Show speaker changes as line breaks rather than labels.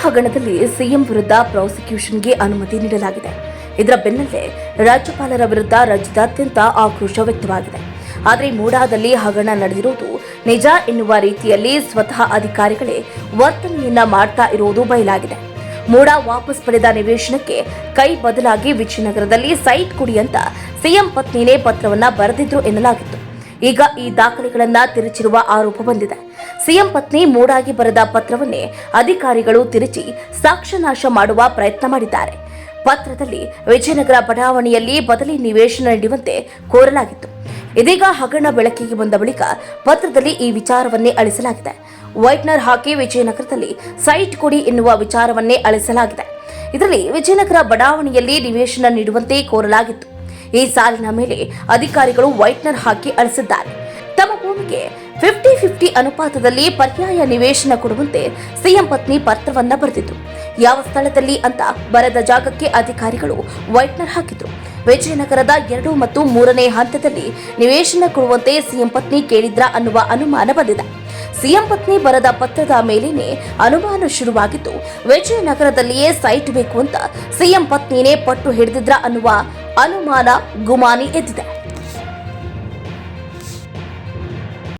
ಹಗರಣದಲ್ಲಿ ಸಿಎಂ ವಿರುದ್ಧ ಪ್ರಾಸಿಕ್ಯೂಷನ್ಗೆ ಅನುಮತಿ ನೀಡಲಾಗಿದೆ. ಇದರ ಬೆನ್ನಲ್ಲೇ ರಾಜ್ಯಪಾಲರ ವಿರುದ್ಧ ರಾಜ್ಯದಾದ್ಯಂತ ಆಕ್ರೋಶ ವ್ಯಕ್ತವಾಗಿದೆ. ಆದರೆ ಮೂಡಾದಲ್ಲಿ ಹಗರಣ ನಡೆದಿರುವುದು ನಿಜ ಎನ್ನುವ ರೀತಿಯಲ್ಲಿ ಸ್ವತಃ ಅಧಿಕಾರಿಗಳೇ ವರ್ತನೆಯನ್ನ ಮಾಡ್ತಾ ಇರುವುದು ಬಯಲಾಗಿದೆ. ಮೂಡಾ ವಾಪಸ್ ಪಡೆದ ನಿವೇಶನಕ್ಕೆ ಕೈ ಬದಲಾಗಿ ವಿಜಯನಗರದಲ್ಲಿ ಸೈಟ್ ಕೊಡಿ ಅಂತ ಸಿಎಂ ಪತ್ನಿನೇ ಪತ್ರವನ್ನ ಬರೆದಿದ್ರು ಎನ್ನಲಾಗಿತ್ತು. ಈಗ ಈ ದಾಖಲೆಗಳನ್ನ ತಿರುಚಿರುವ ಆರೋಪ ಬಂದಿದೆ. ಸಿಎಂ ಪತ್ನಿ ಮೂಡಾಗಿ ಬರೆದ ಪತ್ರವನ್ನೇ ಅಧಿಕಾರಿಗಳು ತಿರುಚಿ ಸಾಕ್ಷ್ಯನಾಶ ಮಾಡುವ ಪ್ರಯತ್ನ ಮಾಡಿದ್ದಾರೆ. ಪತ್ರದಲ್ಲಿ ವಿಜಯನಗರ ಬಡಾವಣೆಯಲ್ಲಿ ಬದಲಿ ನಿವೇಶನ ನೀಡುವಂತೆ ಕೋರಲಾಗಿತ್ತು. ಇದೀಗ ಹಗರಣ ಬೆಳಕಿಗೆ ಬಂದ ಬಳಿಕ ಪತ್ರದಲ್ಲಿ ಈ ವಿಚಾರವನ್ನೇ ಅಳಿಸಲಾಗಿದೆ. ವೈಟ್ನರ್ ಹಾಕಿ ವಿಜಯನಗರದಲ್ಲಿ ಸೈಟ್ ಕೊಡಿ ಎನ್ನುವ ವಿಚಾರವನ್ನೇ ಅಳಿಸಲಾಗಿದೆ. ಇದರಲ್ಲಿ ವಿಜಯನಗರ ಬಡಾವಣೆಯಲ್ಲಿ ನಿವೇಶನ ನೀಡುವಂತೆ ಕೋರಲಾಗಿತ್ತು. ಈ ಸಾಲಿನ ಮೇಲೆ ಅಧಿಕಾರಿಗಳು ವೈಟ್ನರ್ ಹಾಕಿ ಅಳಿಸಿದ್ದಾರೆ ತಮ್ಮ ಭೂಮಿಗೆ ಫಿಫ್ಟಿ ಫಿಫ್ಟಿ ಅನುಪಾತದಲ್ಲಿ ಪರ್ಯಾಯ ನಿವೇಶನ ಕೊಡುವಂತೆ ಸಿಎಂ ಪತ್ನಿ ಪತ್ರವನ್ನ ಬರೆದಿದ್ರು ಯಾವ ಸ್ಥಳದಲ್ಲಿ ಅಂತ ಬರದ ಜಾಗಕ್ಕೆ ಅಧಿಕಾರಿಗಳು ವೈಟ್ನರ್ ಹಾಕಿದ್ರು. ವಿಜಯನಗರದ ಎರಡು ಮತ್ತು ಮೂರನೇ ಹಂತದಲ್ಲಿ ನಿವೇಶನ ಕೊಡುವಂತೆ ಸಿಎಂ ಪತ್ನಿ ಕೇಳಿದ್ರ ಅನ್ನುವ ಅನುಮಾನ ಬಂದಿದೆ. ಸಿಎಂ ಪತ್ನಿ ಬರದ ಪತ್ರದ ಮೇಲೇನೆ ಅನುಮಾನ ಶುರುವಾಗಿದ್ದು, ವಿಜಯನಗರದಲ್ಲಿಯೇ ಸೈಟ್ ಬೇಕು ಅಂತ ಸಿಎಂ ಪತ್ನಿನೇ ಪಟ್ಟು ಹಿಡಿದಿದ್ರ ಅನ್ನುವ ಅನುಮಾನ ಗುಮಾನಿ ಎದ್ದಿದೆ.